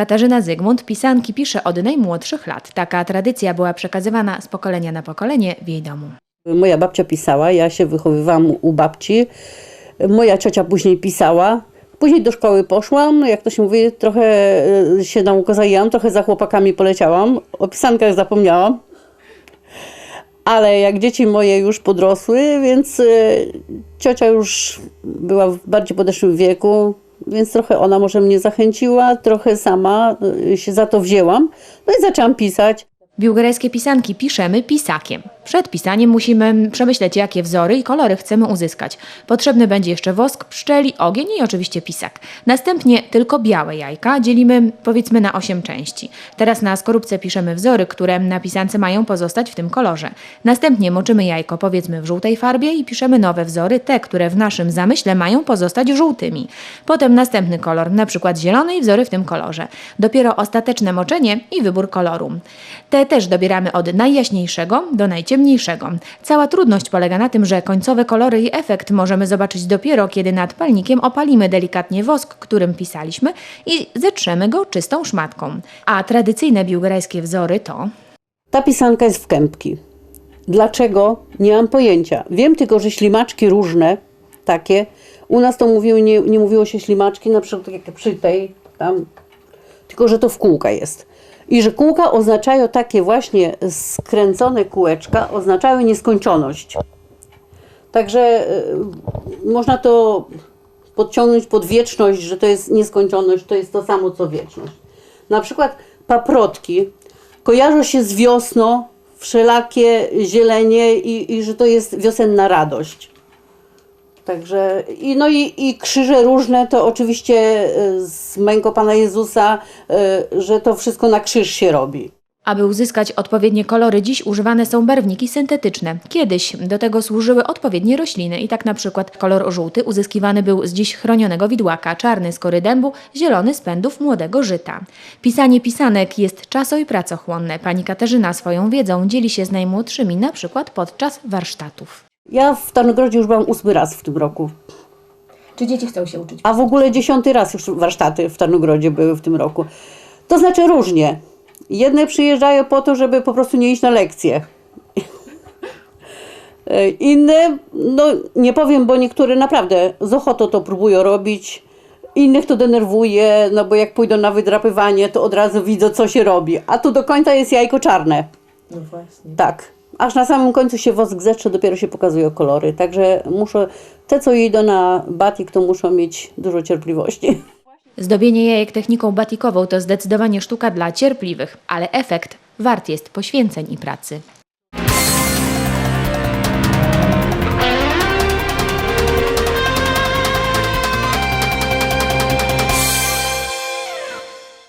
Katarzyna Zygmunt pisanki pisze od najmłodszych lat. Taka tradycja była przekazywana z pokolenia na pokolenie w jej domu. Moja babcia pisała, ja się wychowywałam u babci. Moja ciocia później pisała. Później do szkoły poszłam, jak to się mówi, trochę e, się nauko trochę za chłopakami poleciałam. O pisankach zapomniałam. Ale jak dzieci moje już podrosły, więc e, ciocia już była w bardziej podeszłym wieku, więc trochę ona może mnie zachęciła, trochę sama e, się za to wzięłam. No i zaczęłam pisać. Biłgorajskie pisanki piszemy pisakiem. Przed pisaniem musimy przemyśleć, jakie wzory i kolory chcemy uzyskać. Potrzebny będzie jeszcze wosk, pszczeli, ogień i oczywiście pisak. Następnie tylko białe jajka dzielimy powiedzmy na 8 części. Teraz na skorupce piszemy wzory, które na pisance mają pozostać w tym kolorze. Następnie moczymy jajko powiedzmy w żółtej farbie i piszemy nowe wzory, te, które w naszym zamyśle mają pozostać żółtymi. Potem następny kolor, na przykład zielony i wzory w tym kolorze. Dopiero ostateczne moczenie i wybór koloru. Te też dobieramy od najjaśniejszego do najciemniejszego. Cała trudność polega na tym, że końcowe kolory i efekt możemy zobaczyć dopiero, kiedy nad palnikiem opalimy delikatnie wosk, którym pisaliśmy i zetrzemy go czystą szmatką. A tradycyjne biłgorajskie wzory to... Ta pisanka jest w kępki. Dlaczego? Nie mam pojęcia. Wiem tylko, że ślimaczki różne, takie, u nas to mówiły, nie, nie mówiło się ślimaczki, na przykład tak jak przy tej, tam, tylko że to w kółka jest. I że kółka oznaczają takie właśnie skręcone kółeczka, oznaczają nieskończoność. Także y, można to podciągnąć pod wieczność, że to jest nieskończoność, to jest to samo co wieczność. Na przykład paprotki kojarzą się z wiosną, wszelakie zielenie i, i że to jest wiosenna radość. Także i, no i, i krzyże różne to oczywiście y, z męką Pana Jezusa, y, że to wszystko na krzyż się robi. Aby uzyskać odpowiednie kolory, dziś używane są barwniki syntetyczne. Kiedyś do tego służyły odpowiednie rośliny i tak na przykład kolor żółty uzyskiwany był z dziś chronionego widłaka, czarny z kory dębu, zielony z pędów młodego żyta. Pisanie pisanek jest czaso i pracochłonne. Pani Katarzyna swoją wiedzą dzieli się z najmłodszymi na przykład podczas warsztatów. Ja w Tarnogrodzie już byłam ósmy raz w tym roku, Czy dzieci chcą się uczyć? a w ogóle dziesiąty raz już warsztaty w Tarnogrodzie były w tym roku. To znaczy różnie. Jedne przyjeżdżają po to, żeby po prostu nie iść na lekcje. Inne, no nie powiem, bo niektóre naprawdę z ochotą to próbują robić. Innych to denerwuje, no bo jak pójdą na wydrapywanie, to od razu widzą, co się robi. A tu do końca jest jajko czarne. No właśnie. Tak. Aż na samym końcu się wosk zetrze, dopiero się pokazują kolory. Także muszę, te co idą na batik, to muszą mieć dużo cierpliwości. Zdobienie jajek techniką batikową to zdecydowanie sztuka dla cierpliwych, ale efekt wart jest poświęceń i pracy.